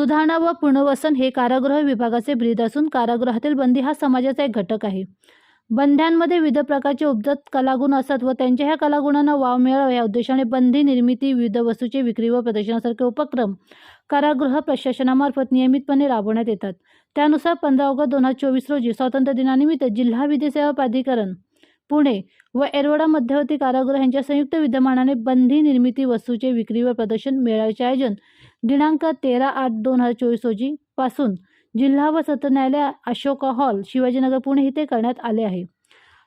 सुधारणा व पुनर्वसन हे कारागृह विभागाचे ब्रीद असून कारागृहातील बंदी हा समाजाचा एक घटक आहे. बंध्यांमध्ये विविध प्रकारचे उपजत कलागुण असतात व त्यांच्या ह्या कलागुणांना वाव मिळावा या उद्देशाने बंदी निर्मिती विविध वस्तूची विक्री व प्रदर्शनासारखे उपक्रम कारागृह प्रशासनामार्फत नियमितपणे राबवण्यात येतात. त्यानुसार पंधरा ऑगस्ट दोन हजार चोवीस रोजी स्वातंत्र्य दिनानिमित्त जिल्हा विधी सेवा प्राधिकरण पुणे व एरवडा मध्यवर्ती कारागृह यांच्या संयुक्त विद्यमानाने बंदी निर्मिती वस्तूचे विक्री व प्रदर्शन मेळाव्याचे आयोजन दिनांक तेरा आठ दोन हजार चोवीस रोजी पासून जिल्हा व सत्र न्यायालय अशोका हॉल शिवाजीनगर पुणे इथे करण्यात आले आहे.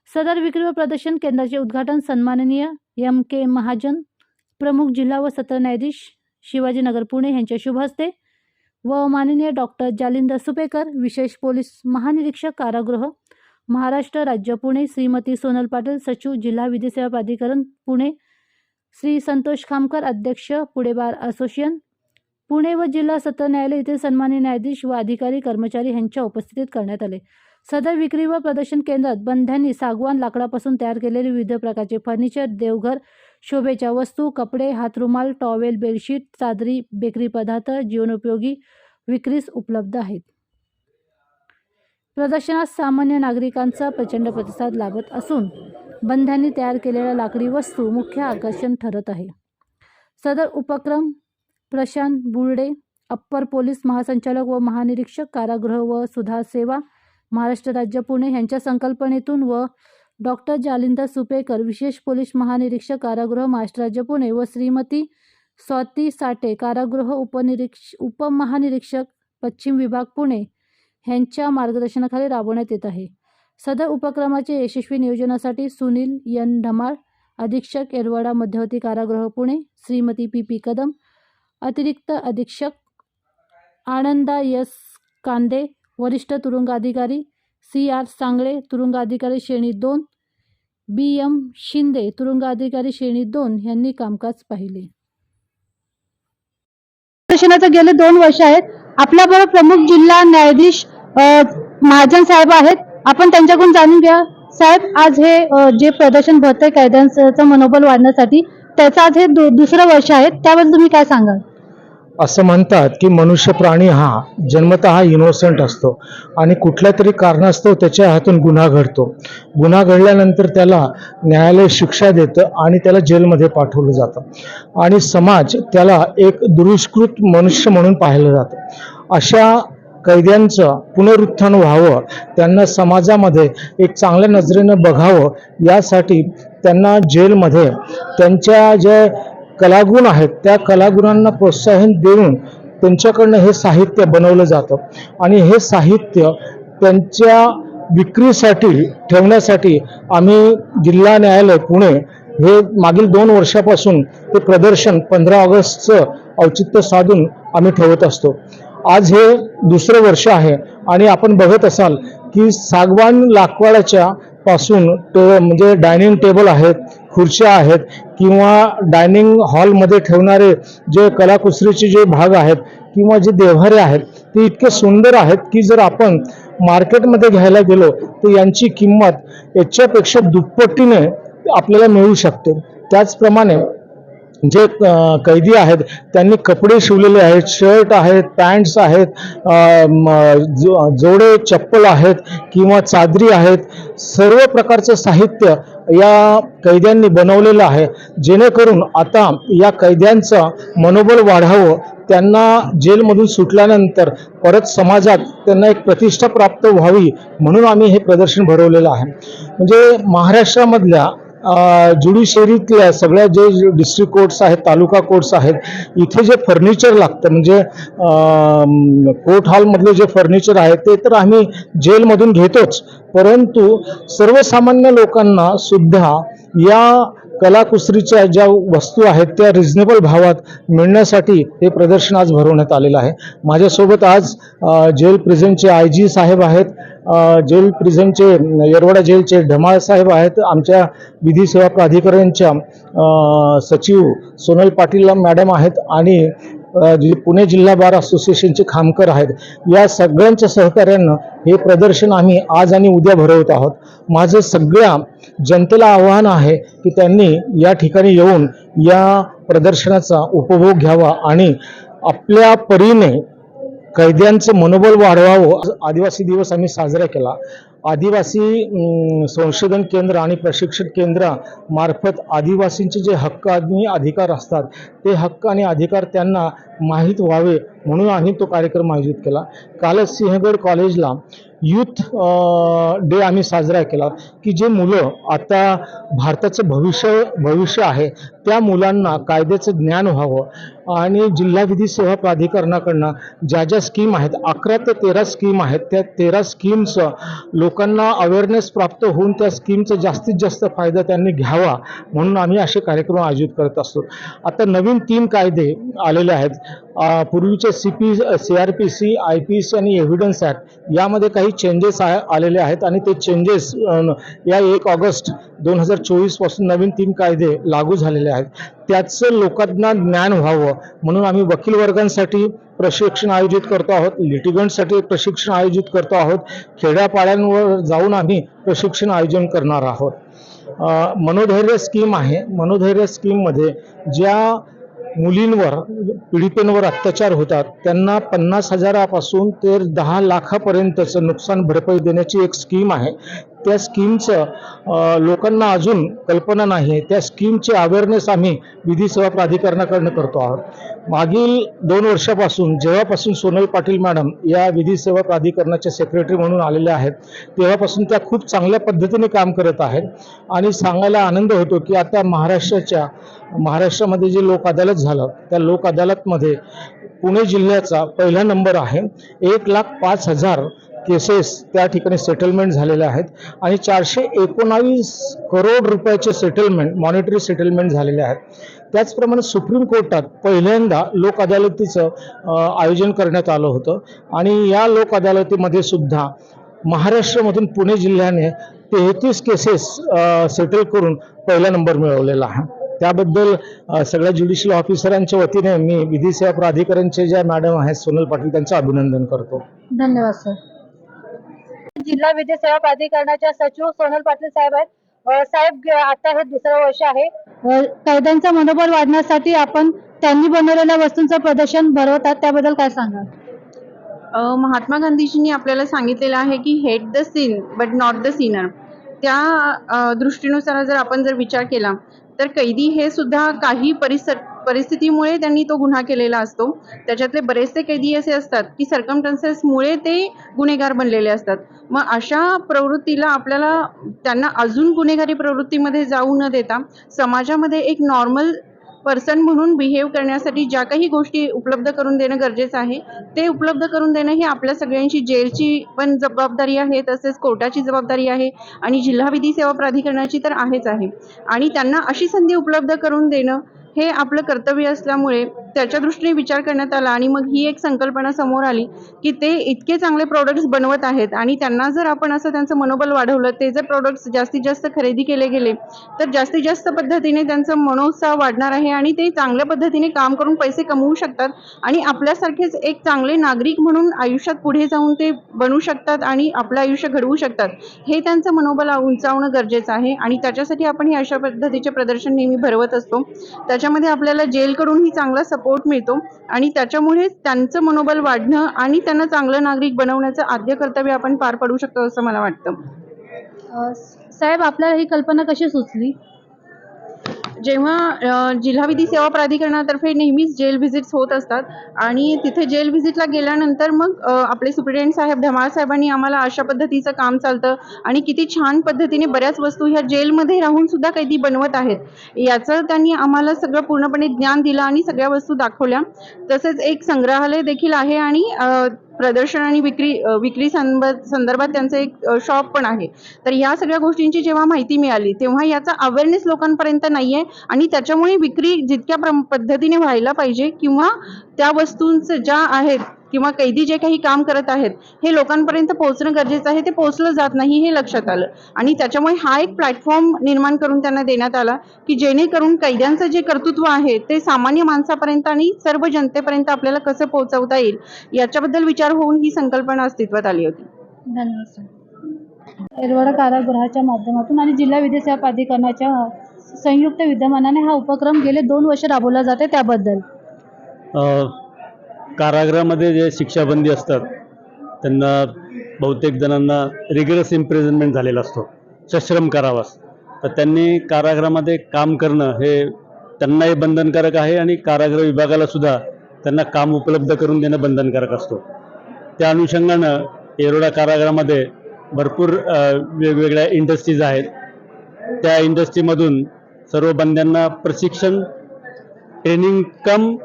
सदर विक्री व प्रदर्शन केंद्राचे उद्घाटन सन्माननीय एम के महाजन प्रमुख जिल्हा व सत्र न्यायाधीश शिवाजीनगर पुणे यांच्या शुभ हस्ते व माननीय डॉक्टर जालिंदर सुपेकर विशेष पोलीस महानिरीक्षक कारागृह महाराष्ट्र राज्य पुणे. श्रीमती सोनल पाटील सचिव जिल्हा विधी सेवा प्राधिकरण पुणे. श्री संतोष खामकर अध्यक्ष पुणे बार असोसिएशन पुणे व जिल्हा सत्र न्यायालय येथील सन्मान्य न्यायाधीश व अधिकारी कर्मचारी यांच्या उपस्थितीत करण्यात आले. सदर विक्री व प्रदर्शन केंद्रात बंध्यांनी सागवान लाकडापासून तयार केलेले विविध प्रकारचे फर्निचर देवघर शोभेच्या वस्तू कपडे हातरुमाल टॉवेल बेडशीट चादरी बेकरी पदार्थ जीवनोपयोगी विक्रीस उपलब्ध आहेत. प्रदर्शनात सामान्य नागरिकांचा प्रचंड प्रतिसाद लाभत असून बंध्यांनी तयार केलेल्या लाकडी वस्तू मुख्य आकर्षण ठरत आहे. सदर उपक्रम प्रशांत बुर्डे अप्पर पोलीस महासंचालक व महानिरीक्षक कारागृह व सुधार सेवा महाराष्ट्र राज्य पुणे यांच्या संकल्पनेतून व डॉक्टर जालिंदर सुपेकर विशेष पोलीस महानिरीक्षक कारागृह महाराष्ट्र राज्य पुणे व श्रीमती स्वाती साठे कारागृह उपनिरीक्ष उपमहानिरीक्षक पश्चिम विभाग पुणे ह्यांच्या मार्गदर्शनाखाली राबवण्यात येत आहे. सदर उपक्रमाचे यशस्वी नियोजनासाठी सुनील यन ढमाळ अधीक्षक येरवाडा मध्यवर्ती कारागृह पुणे श्रीमती पी. पी. कदम अतिरिक्त अधीक्षक आनंदा यस कांदे वरिष्ठ तुरुंगाधिकारी सी. आर. सांगळे तुरुंगाधिकारी श्रेणी दोन बी. एम. शिंदे तुरुंगाधिकारी श्रेणी दोन यांनी कामकाज पाहिले. गेले दोन वर्ष आहेत. आपल्याबरोबर प्रमुख जिल्हा न्यायाधीश महाजन साहेब आहेत. आपण त्यांच्याकडून जाणून घ्या. साहेब आज हे जे प्रदर्शन भरतंय कायद्यांचं मनोबल वाढण्यासाठी त्याचं आज हे दु- दुसरं वर्ष आहे. त्याबद्दल तुम्ही काय सांगाल? असं म्हणतात की मनुष्य प्राणी हा जन्मतः इनोसंट असतो आणि कुठल्या तरी कारणास्तव त्याच्या हातून गुन्हा घडतो. गुन्हा घडल्यानंतर त्याला न्यायालय शिक्षा देतं आणि त्याला जेलमध्ये पाठवलं जातं. आणि समाज त्याला एक दुरुष्कृत मनुष्य म्हणून पाहिलं जातं. अशा कैद्यांचं पुनरुत्थान व्हावं त्यांना समाजामध्ये एक चांगल्या नजरेनं बघावं यासाठी त्यांना जेलमध्ये त्यांच्या ज्या कलागुण आहेत त्या कलागुणांना प्रोत्साहन देऊन त्यांच्याकडनं हे साहित्य बनवलं जातं. आणि हे साहित्य त्यांच्या विक्रीसाठी ठेवण्यासाठी आम्ही जिल्हा न्यायालय पुणे हे मागील दोन वर्षापासून ते प्रदर्शन पंधरा ऑगस्टचं औचित्य साधून आम्ही ठेवत असतो. आज हे दुसरं वर्ष आहे आणि आपण बघत असाल की सागवान लाकवाडाच्या पासून तो म्हणजे डायनिंग टेबल आहेत खुर्च्या आहेत किंवा डायनिंग हॉलमध्ये ठेवणारे जे कलाकुसरीचे जे भाग आहेत किंवा जे देव्हारे आहेत ते इतके सुंदर आहेत की जर आपण मार्केटमध्ये घ्यायला गेलो तर यांची किंमत याच्यापेक्षा दुप्पटीने आपल्याला मिळू शकते. त्याचप्रमाणे जे कैदी आहेत त्यांनी कपडे शिवलेले आहेत शर्ट आहेत पॅन्ट्स आहेत जो- जोडे चप्पल आहेत किंवा चादरी आहेत सर्व प्रकारचं साहित्य या कैद्यांनी बनवलेलं आहे. जेणेकरून आता या कैद्यांचं मनोबल वाढावं त्यांना जेलमधून सुटल्यानंतर परत समाजात त्यांना एक प्रतिष्ठा प्राप्त व्हावी म्हणून आम्ही हे प्रदर्शन भरवलेलं आहे. म्हणजे महाराष्ट्रामधल्या ज्युडिशरीतल्या सगळ्या जे डिस्ट्रिक्ट कोर्ट्स आहेत तालुका कोर्ट्स आहेत इथे जे फर्निचर लागतं म्हणजे कोर्ट हॉलमधले जे फर्निचर आहे ते तर आम्ही जेलमधून घेतोच. परंतु सर्वसामान्य लोकांना सुद्धा या कलाकुसरीच्या ज्या वस्तू आहेत त्या रिझनेबल भावात मिळण्यासाठी हे प्रदर्शन आज भरवण्यात आलेलं आहे. माझ्यासोबत आज जेल प्रिझनचे आय जी साहेब आहेत. जेल प्रिझनचे येरवडा जेलचे ढमाळ साहेब आहेत. आमच्या विधी सेवा प्राधिकरणच्या सचिव सोनल पाटील मॅडम आहेत आणि पुणे जिल्हा बार असोसिएशनचे खामकर आहेत. या सगळ्यांच्या सहकार्यानं हे प्रदर्शन आम्ही आज आणि उद्या भरवत आहोत. माझं सगळ्या जनतेला आव्हान आहे की त्यांनी या ठिकाणी येऊन या प्रदर्शनाचा उपभोग घ्यावा आणि आपल्या परीने कैद्यांचं मनोबल वाढवावं. आदिवासी दिवस आम्ही साजरा केला. आदिवासी संशोधन केंद्र आणि प्रशिक्षण केंद्रामार्फत आदिवासींचे जे हक्क आणि अधिकार असतात ते हक्क आणि अधिकार त्यांना माहीत व्हावे म्हणून आम्ही तो कार्यक्रम आयोजित केला. कालच सिंहगड कॉलेजला यूथ डे आम्ही साजरा केला की जे मुलं आता भारताचं भविष्य भविष्य आहे त्या मुलांना कायद्याचं ज्ञान व्हावं आणि जिल्हा विधी सेवा प्राधिकरणाकडनं ज्या ज्या स्कीम आहेत अकरा ते तेरा स्कीम आहेत त्या तेरा स्कीमचं लोकांना अवेअरनेस प्राप्त होऊन त्या स्कीमचा जास्तीत जास्त फायदा त्यांनी घ्यावा म्हणून आम्ही असे कार्यक्रम आयोजित करत असतो. आता नवीन तीन कायदे आलेले आहेत. पूर्वीचे C P C R P C I P C आणि एव्हिडन्स ॲक्ट यामध्ये काही चेंजेस आ आलेले आहेत आणि ते चेंजेस या एक ऑगस्ट दोन हजार चोवीसपासून नवीन तीन कायदे लागू झालेले आहेत. त्याचं लोकांना ज्ञान व्हावं म्हणून आम्ही वकील वर्गांसाठी प्रशिक्षण आयोजित करतो आहोत लिटिगंटसाठी प्रशिक्षण आयोजित करतो आहोत खेड्यापाड्यांवर जाऊन आम्ही प्रशिक्षण आयोजन करणार आहोत. मनोधैर्य स्कीम आहे. मनोधैर्य स्कीममध्ये ज्या मुलींवर पीडितेंवर अत्याचार होतात. त्यांना पन्नास हजारापासून ते दहा लाखापर्यंतचं नुकसान भरपाई देण्याची एक स्कीम आहे. त्या स्कीमचं लोकांना अजून कल्पना नाही त्या स्कीमचे अवेअरनेस आम्ही विधी सेवा प्राधिकरणाकडनं करतो आहोत. मागील दोन वर्षापासून जेव्हापासून सोनल पाटील मॅडम या विधी सेवा प्राधिकरणाच्या सेक्रेटरी म्हणून आलेल्या आहेत तेव्हापासून त्या खूप चांगल्या पद्धतीने काम करत आहेत. आणि सांगायला आनंद होतो की आता महाराष्ट्राच्या महाराष्ट्रामध्ये जे लोक अदालत झालं त्या लोक अदालतमध्ये पुणे जिल्ह्याचा पहिला नंबर आहे. एक लाख पाच हजार केसेस त्या ठिकाणी सेटलमेंट झालेल्या आहेत आणि चारशे एकोणावीस करोड रुपयाचे सेटलमेंट मॉनिटरी सेटलमेंट झालेले आहेत. त्याचप्रमाणे सुप्रीम कोर्टात पहिल्यांदा लोक अदालतीचं आयोजन करण्यात आलं होतं. आणि या लोक अदालतीमध्ये सुद्धा महाराष्ट्रामधून पुणे जिल्ह्याने तेहतीस केसेस सेटल करून पहिला नंबर मिळवलेला आहे. त्याबद्दल सगळ्या ज्युडिशियल ऑफिसरांच्या वतीने मी विधी सेवा प्राधिकरणचे ज्या मॅडम आहेत सोनल पाटील त्यांचं अभिनंदन करतो. धन्यवाद सर जिल्हा विधी सेवा प्राधिकरणाच्या सचिव सोनल पाटील साहेब आहेत. साहेब आता हे दुसरं वर्ष आहे. कैद्यांचं मनोबल वाढण्यासाठी आपण त्यांनी बनवलेल्या वस्तूंचं प्रदर्शन भरवतात. त्याबद्दल काय सांगा महात्मा गांधीजींनी आपल्याला सांगितलेलं आहे की hate the sin but not the sinner त्या दृष्टीनुसार जर आपण जर विचार केला तर कैदी हे सुद्धा काही परिसर परिस्थितीमुळे त्यांनी तो गुन्हा केलेला असतो. त्याच्यातले बरेचसे कैदी असे असतात की सर्कमटन्सेसमुळे ते गुन्हेगार बनलेले असतात. मग अशा प्रवृत्तीला आपल्याला त्यांना अजून गुन्हेगारी प्रवृत्तीमध्ये जाऊ न देता समाजामध्ये एक नॉर्मल पर्सन म्हणून बिहेव करण्यासाठी ज्या काही गोष्टी उपलब्ध करून देणं गरजेचं आहे ते उपलब्ध करून देणं ही आपल्या सगळ्यांची जेलची पण जबाबदारी आहे तसेच कोर्टाची जबाबदारी आहे आणि जिल्हा विधी सेवा प्राधिकरणाची तर आहेच आहे. आणि त्यांना अशी संधी उपलब्ध करून देणं हे आपलं कर्तव्य असल्यामुळे त्याच्या दृष्टीने विचार करण्यात आला आणि मग ही एक संकल्पना समोर आली की ते इतके चांगले प्रोडक्ट्स बनवत आहेत आणि त्यांना जर आपण असं त्यांचं मनोबल वाढवलं ते जर प्रोडक्ट्स जास्तीत जास्त खरेदी केले गेले तर जास्तीत जास्त पद्धतीने त्यांचं मनोत्साह वाढणार आहे आणि ते चांगल्या पद्धतीने काम करून पैसे कमवू शकतात आणि आपल्यासारखेच एक चांगले नागरिक म्हणून आयुष्यात पुढे जाऊन ते बनू शकतात आणि आपलं आयुष्य घडवू शकतात. हे त्यांचं मनोबल उंचावणं गरजेचं आहे आणि त्याच्यासाठी आपण हे अशा पद्धतीचे प्रदर्शन नेहमी भरवत असतो. त्याच्यामध्ये आपल्याला जेलकडूनही चांगला सपोर्ट मिळतो. आणि त्याच्यामुळे त्यांचं मनोबल वाढणं आणि त्यांना चांगलं नागरिक बनवण्याचं आद्य कर्तव्य आपण पार पाडू शकतो असं मला वाटतं. साहेब आपल्याला ही कल्पना कशी सुचली? जेव्हा जिल्हा विधी सेवा प्राधिकरणातर्फे नेहमीच जेल व्हिजिट्स होत असतात आणि तिथे जेल व्हिजिटला गेल्यानंतर मग आपले सुप्रिटेंट साहेब ढमाळ साहेबांनी आम्हाला अशा पद्धतीचं काम चालतं आणि किती छान पद्धतीने बऱ्याच वस्तू ह्या जेलमध्ये राहून सुद्धा कैदी बनवत आहेत. याचं त्यांनी आम्हाला सगळं पूर्णपणे ज्ञान दिलं आणि सगळ्या वस्तू दाखवल्या. तसेच एक संग्रहालय देखील आहे आणि प्रदर्शन आणि विक्री विक्री संदर्भात त्यांचं एक शॉप पण आहे. तर या सगळ्या गोष्टींची जेव्हा माहिती मिळाली तेव्हा याचा अवेअरनेस लोकांपर्यंत नाही आहे आणि त्याच्यामुळे विक्री जितक्या पद्धतीने व्हायला पाहिजे किंवा त्या वस्तूंचं ज्या आहेत किंवा कैदी जे काही काम करत आहेत हे लोकांपर्यंत पोहोचणं गरजेचं आहे ते पोहोचलं जात नाही हे लक्षात आलं. आणि त्याच्यामुळे हा एक प्लॅटफॉर्म निर्माण करून त्यांना देण्यात आला की जेणेकरून कैद्यांचं जे कर्तृत्व आहे ते सामान्य माणसापर्यंत आणि सर्व जनतेपर्यंत आपल्याला कसं पोहोचवता येईल याच्याबद्दल विचार होऊन ही संकल्पना अस्तित्वात आली होती. धन्यवाद सर. एरवाडा कारागृहाच्या माध्यमातून आणि जिल्हा विधी सेवा प्राधिकरणाच्या संयुक्त विद्यमानाने हा उपक्रम गेले दोन वर्ष राबवला जाते त्याबद्दल. अ, कारागृहामध्ये जे शिक्षाबंदी असतात त्यांना बहुतेक जणांना रिगरस इम्प्रिझनमेंट झालेला असतो. सश्रम कारावास. तर त्यांनी कारागृहामध्ये काम करणं हे त्यांनाही बंधनकारक आहे आणि कारागृह विभागाला सुद्धा त्यांना काम उपलब्ध करून देणं बंधनकारक असतो. त्या अनुषंगानं येरोडा कारागृहामध्ये भरपूर वेगवेगळ्या इंडस्ट्रीज आहेत. त्या इंडस्ट्रीमधून सर्व बंद्यांना प्रशिक्षण ट्रेनिंग कम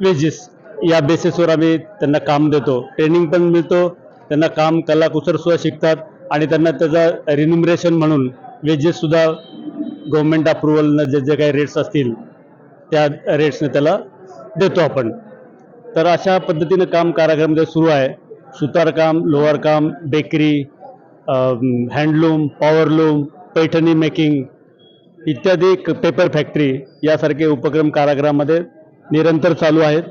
वेजेस या बेसिसवर आम्ही त्यांना काम देतो. ट्रेनिंग पण मिळतो. त्यांना काम कलाकुसरसुद्धा शिकतात. आणि त्यांना त्याचा रिन्युमरेशन म्हणून वेजेससुद्धा गव्हर्मेंट अप्रुव्हलनं जे जे काही रेट्स असतील त्या रेट्सने त्याला देतो आपण. तर अशा पद्धतीनं काम कारागृहामध्ये सुरू आहे. सुतारकाम लोहारकाम bakery handloom powerloom Paithani making इत्यादी क- पेपर फॅक्टरी यासारखे उपक्रम कारागृहामध्ये निरंतर चालू आहेत.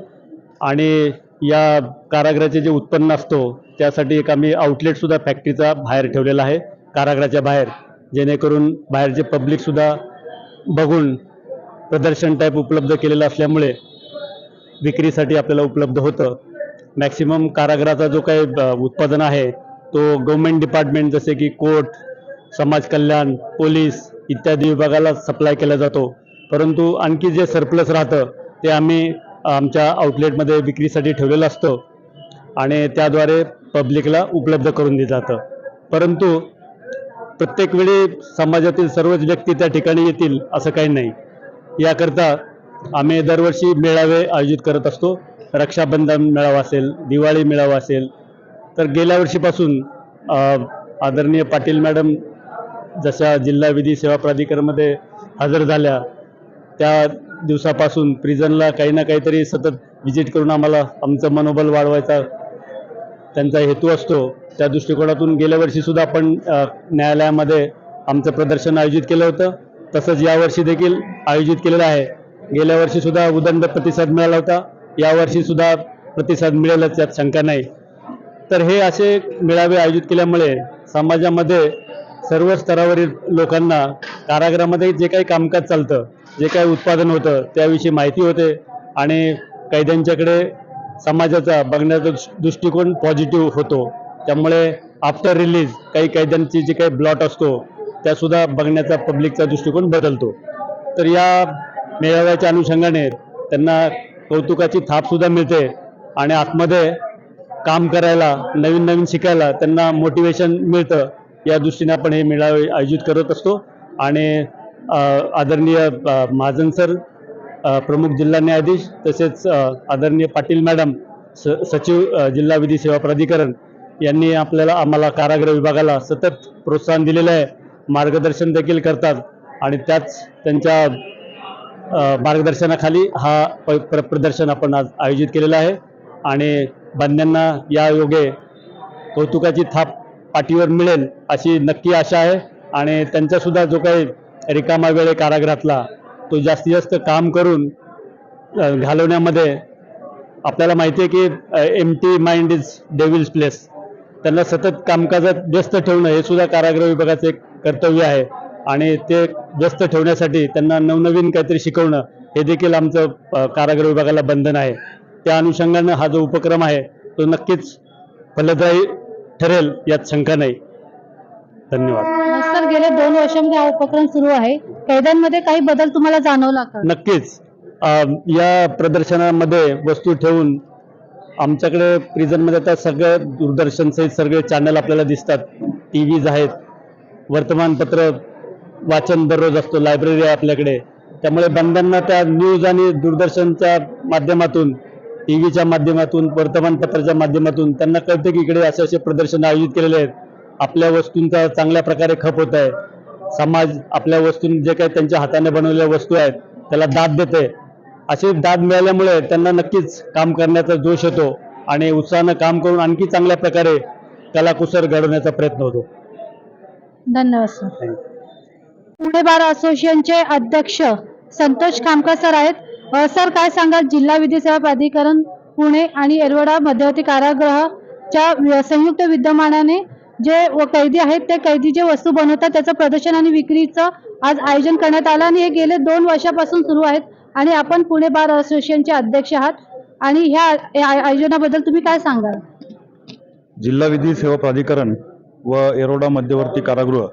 आणि या कारागृहाचे जे उत्पन्न असतो त्यासाठी एक आम्ही आउटलेटसुद्धा फॅक्टरीचा बाहेर ठेवलेला आहे. कारागृहाच्या बाहेर. जेणेकरून बाहेरचे पब्लिकसुद्धा बघून प्रदर्शन टाईप उपलब्ध केलेलं असल्यामुळे विक्रीसाठी आपल्याला उपलब्ध होतं. मॅक्सिमम कारागृहाचा जो काही उत्पादन आहे तो गव्हर्मेंट डिपार्टमेंट जसे की कोर्ट समाज कल्याण पोलीस इत्यादी विभागाला सप्लाय केला जातो. परंतु आणखी जे सरप्लस राहतं ते आम्ही आमच्या आउटलेटमध्ये विक्रीसाठी ठेवलेलं असतं. आणि त्याद्वारे पब्लिकला उपलब्ध करून दिलं जातं. परंतु प्रत्येक वेळी समाजातील सर्वच व्यक्ती त्या ठिकाणी येतील असं काही नाही. याकरता आम्ही दरवर्षी मेळावे आयोजित करत असतो. रक्षाबंधन मेळावा असेल दिवाळी मेळावा असेल तर गेल्या वर्षीपासून आदरणीय पाटील मॅडम जशा जिल्हा विधी सेवा प्राधिकरणमध्ये हजर झाल्या त्या दिवसापासून प्रिझनला काही ना काहीतरी सतत व्हिजिट करून आम्हाला आमचं मनोबल वाढवायचा त्यांचा हेतू असतो. त्या दृष्टिकोनातून गेल्या वर्षीसुद्धा आपण न्यायालयामध्ये आमचं प्रदर्शन आयोजित केलं होतं. तसंच यावर्षी देखील आयोजित केलेलं आहे. गेल्या वर्षीसुद्धा उदंड प्रतिसाद मिळाला होता. यावर्षीसुद्धा प्रतिसाद मिळेलच यात शंका नाही. तर हे असे मेळावे आयोजित केल्यामुळे समाजामध्ये सर्व स्तरावरील लोकांना कारागृहामध्ये जे काही कामकाज चालतं जे काही उत्पादन होतं त्याविषयी माहिती होते आणि कैद्यांच्याकडे समाजाचा बघण्याचा दृष्टिकोन पॉझिटिव्ह होतो. त्यामुळे आफ्टर रिलीज काही कैद्यांची जी काही ब्लॉट असतो त्यासुद्धा बघण्याचा पब्लिकचा दृष्टिकोन बदलतो. तर या मेळाव्याच्या अनुषंगाने त्यांना कौतुकाची थापसुद्धा मिळते आणि आतमध्ये काम करायला नवीन नवीन शिकायला त्यांना मोटिवेशन मिळतं. या दृष्टीने आपण हे मेळावे आयोजित करत असतो. आणि आदरणीय महाजन सर प्रमुख जिल्हा न्यायाधीश तसेच आदरणीय पाटील मॅडम स सचिव जिल्हा विधी सेवा प्राधिकरण यांनी आपल्याला आम्हाला कारागृह विभागाला सतत प्रोत्साहन दिलेलं आहे. मार्गदर्शन देखील करतात. आणि त्याच त्यांच्या मार्गदर्शनाखाली हा प- प्र प्रदर्शन आपण आज आयोजित केलेलं आहे. आणि बंद्यांना या योगे कौतुकाची थाप पाठीवर मिळेल अशी नक्की आशा आहे. आणि त्यांचासुद्धा जो काही रिकामा वेळ आहे कारागृहातला तो जास्तीत जास्त काम करून घालवण्यामध्ये आपल्याला माहिती आहे की empty mind is devil's place त्यांना सतत कामकाजात व्यस्त ठेवणं हे सुद्धा कारागृह विभागाचं एक कर्तव्य आहे. आणि ते व्यस्त ठेवण्यासाठी त्यांना नवनवीन काहीतरी शिकवणं हे देखील आमचं कारागृह विभागाला बंधन आहे. त्या अनुषंगानं हा जो उपक्रम आहे तो नक्कीच फलदायी ठरेल यात शंका नाही. धन्यवाद. सर गेले दोन वर्षामध्ये हा उपक्रम सुरू आहे. कैद्यांमध्ये काही बदल तुम्हाला जाणवला का? नक्कीच. अ, या प्रदर्शनामध्ये वस्तू ठेवून आमच्याकडे प्रिझनमध्ये आता सगळं दूरदर्शनचे सगळे चॅनल आपल्याला दिसतात. टी व्हीज आहेत. वर्तमानपत्र वाचन दररोज असतो. लायब्ररी आहे आपल्याकडे. त्यामुळे बंधांना त्या न्यूज आणि दूरदर्शनच्या माध्यमातून टी व्हीच्या माध्यमातून वर्तमानपत्राच्या माध्यमातून त्यांना कळतं की इकडे असे असे प्रदर्शन आयोजित केलेले आहेत. आपल्या वस्तूंचा चांगल्या प्रकारे खप होत आहे. समाज आपल्या वस्तू जे काही त्यांच्या हाताने बनवलेल्या वस्तू आहेत त्याला दाद देते अशी दाद मिळाल्यामुळे त्यांना नक्कीच काम करण्याचा जोश येतो आणि उत्साहानं काम करून आणखी चांगल्या प्रकारे कलाकुसर घडवण्याचा प्रयत्न होतो. धन्यवाद सर. पुणे बार असोसिएशनचे अध्यक्ष संतोष खामकर सर आहेत. सर काय सांगाल? जिल्हा विधी सेवा प्राधिकरण पुणे आणि येरवडा मध्यवर्ती कारागृहाच्या संयुक्त विद्यमानाने जे कैदी आहेत ते कैदी जे वस्तू बनवतात त्याचं प्रदर्शन आणि विक्रीचं आज आयोजन करण्यात आलं आणि हे गेले दोन वर्षापासून सुरू आहेत आणि आपण पुणे बार असोसिएशनचे अध्यक्ष आहात आणि ह्या आयोजनाबद्दल तुम्ही काय सांगाल? जिल्हा विधी सेवा प्राधिकरण व एरोडा मध्यवर्ती कारागृह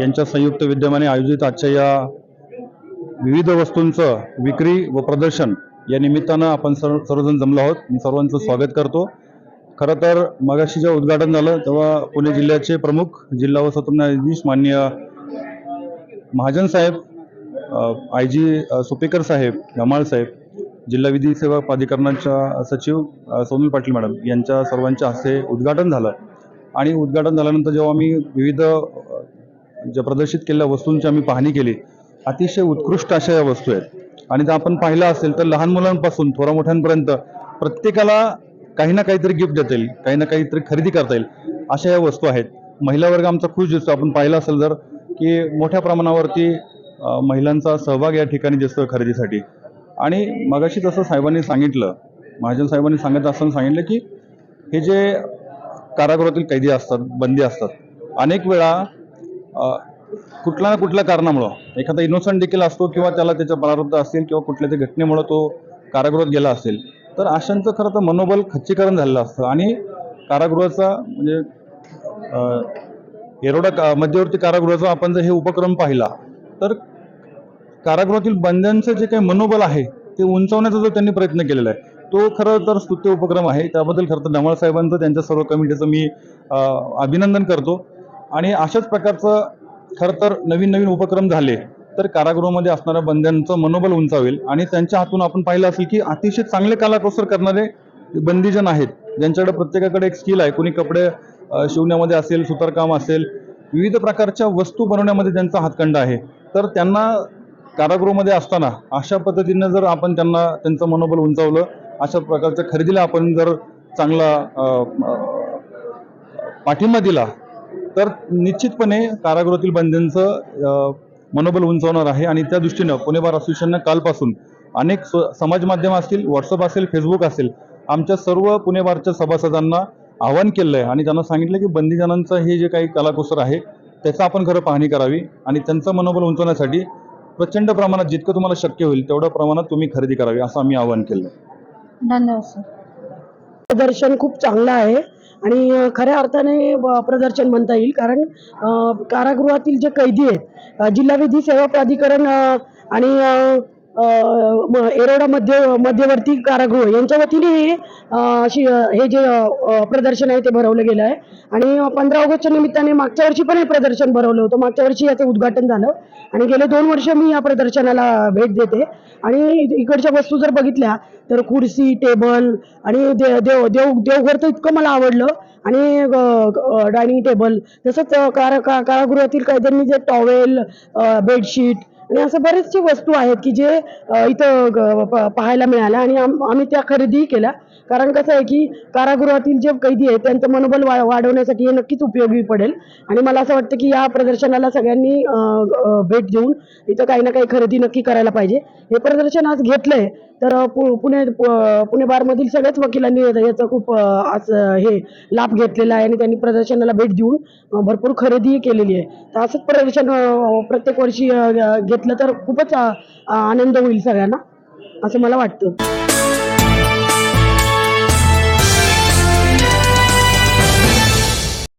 यांच्या संयुक्त विद्यमाने आयोजित आजच्या या विविध वस्तूंचं विक्री व प्रदर्शन या निमित्तानं आपण सर्व सर्वजण जमलो आहोत. मी सर्वांचं स्वागत करतो. खरं तर मगाशी जेव्हा उद्घाटन झालं तेव्हा पुणे जिल्ह्याचे प्रमुख जिल्हा व सत्र न्यायाधीश माननीय महाजन साहेब आय जी सुपेकर साहेब धमाळ साहेब जिल्हा विधी सेवा प्राधिकरणाच्या सचिव सोनल पाटील मॅडम यांच्या सर्वांच्या हस्ते उद्घाटन झालं. आणि उद्घाटन झाल्यानंतर जेव्हा आम्ही विविध ज्या प्रदर्शित केलेल्या वस्तूंची आम्ही पाहणी केली अतिशय उत्कृष्ट अशा या वस्तू आहेत. आणि जर आपण पाहिलं असेल तर लहान मुलांपासून थोरा मोठ्यांपर्यंत प्रत्येकाला काही ना काहीतरी गिफ्ट देता येईल काही ना काहीतरी खरेदी करता येईल अशा या वस्तू आहेत. महिला वर्ग आमचा खुश दिसतो. आपण पाहिलं असेल जर की मोठ्या प्रमाणावरती महिलांचा सहभाग या ठिकाणी दिसतो खरेदीसाठी. आणि मगाशी जसं साहेबांनी सांगितलं महाजन साहेबांनी सांगत असताना सांगितलं की हे जे कारागृहातील कैदी असतात बंदी असतात अनेक वेळा कुठला कुठल्या ना कुठल्या कारणामुळं एखादा इनोसंट देखील असतो किंवा त्याला त्याच्या प्रारब्ध असेल किंवा कुठल्या तरी घटनेमुळं तो कारागृहात गेला असेल तर अशांचं खरं तर मनोबल खच्चीकरण झालेलं असतं. आणि कारागृहाचा म्हणजे एरोडा का मध्यवर्ती कारागृहाचा आपण जर हे उपक्रम पाहिला तर कारागृहातील बंद्यांचं जे काही मनोबल आहे ते उंचावण्याचा जो त्यांनी प्रयत्न केलेला आहे तो खरं तर स्तुत्य उपक्रम आहे. त्याबद्दल खरं तर धमाळ साहेबांचं त्यांच्या सर्व कमिटीचं मी अभिनंदन करतो. आणि अशाच प्रकारचं खरं तर नवीन नवीन उपक्रम झाले तर कारागृहामध्ये असणाऱ्या बंद्यांचं मनोबल उंचावेल आणि त्यांच्या हातून आपण पाहिलं असेल की अतिशय चांगले कलाकुसर करणारे बंदीजन आहेत ज्यांच्याकडे प्रत्येकाकडे एक स्किल आहे. कोणी कपडे शिवण्यामध्ये असेल सुतारकाम असेल विविध प्रकारच्या वस्तू बनवण्यामध्ये त्यांचा हातखंड आहे. तर त्यांना कारागृहामध्ये असताना अशा पद्धतीनं जर आपण त्यांना त्यांचं मनोबल उंचावलं अशा प्रकारच्या खरेदीला आपण जर चांगला पाठिंबा दिला तर निश्चितपणे कारागृहातील बंद्यांचं मनोबल उंचावणार आहे आणि त्या दृष्टीनं पुणे बार असोसिएशननं कालपासून अनेक स- समाज माध्यम असतील व्हॉट्सअप असेल फेसबुक असेल आमच्या सर्व पुणे बारच्या सभासदांना आवाहन केलं आहे आणि त्यांना सांगितलं की बंदीजनांचं हे जे काही कलाकुसर आहे त्याचं आपण खरं पाहणी करावी आणि त्यांचं मनोबल उंचवण्यासाठी प्रचंड प्रमाणात जितकं तुम्हाला शक्य होईल तेवढ्या प्रमाणात तुम्ही खरेदी करावी असं आम्ही आवाहन केलं धन्यवाद सर. प्रदर्शन खूप चांगलं आहे. आणि खऱ्या अर्थाने प्रदर्शन म्हणता येईल. कारण कारागृहातील जे कैदी आहेत जिल्हाविधी जिल्हा विधी सेवा प्राधिकरण आणि एरोडा मध्य मध्यवर्ती कारागृह यांच्या वतीने हे अशी हे जे प्रदर्शन आहे ते भरवलं गेलं आहे. आणि पंधरा ऑगस्टच्या निमित्ताने मागच्या वर्षी पण हे प्रदर्शन भरवलं होतं. मागच्या वर्षी याचं उद्घाटन झालं. आणि गेले दोन वर्ष मी या प्रदर्शनाला भेट देते. आणि इकडच्या वस्तू जर बघितल्या तर खुर्सी टेबल आणि दे- देव देव देवघर तर इतकं मला आवडलं. आणि डायनिंग टेबल तसंच कार का- कारागृहातील कैद्यांनी जे टॉवेल बेडशीट आणि असं बरेचसे वस्तू आहेत की जे इथं ग- प- पाहायला मिळाल्या आणि आम- आम्ही त्या खरेदीही केल्या. कारण कसं आहे की कारागृहातील जे कैदी आहेत त्यांचं मनोबल वा वाढवण्यासाठी हे नक्कीच उपयोगी पडेल. आणि मला असं वाटतं की या प्रदर्शनाला सगळ्यांनी भेट देऊन इथं काही ना काही खरेदी नक्की करायला पाहिजे. हे प्रदर्शन आज घेतलंय तर पु- पुणे पुणे बारमधील सगळ्याच वकिलांनी याचा- खूप आज हे लाभ घेतलेला आहे आणि त्यांनी प्रदर्शनाला भेट देऊन भरपूर खरेदीही केलेली आहे. तर असंच प्रदर्शन प्रत्येक वर्षी अ, घेतलं तर खूपच आनंद होईल सगळ्यांना असं मला वाटतं.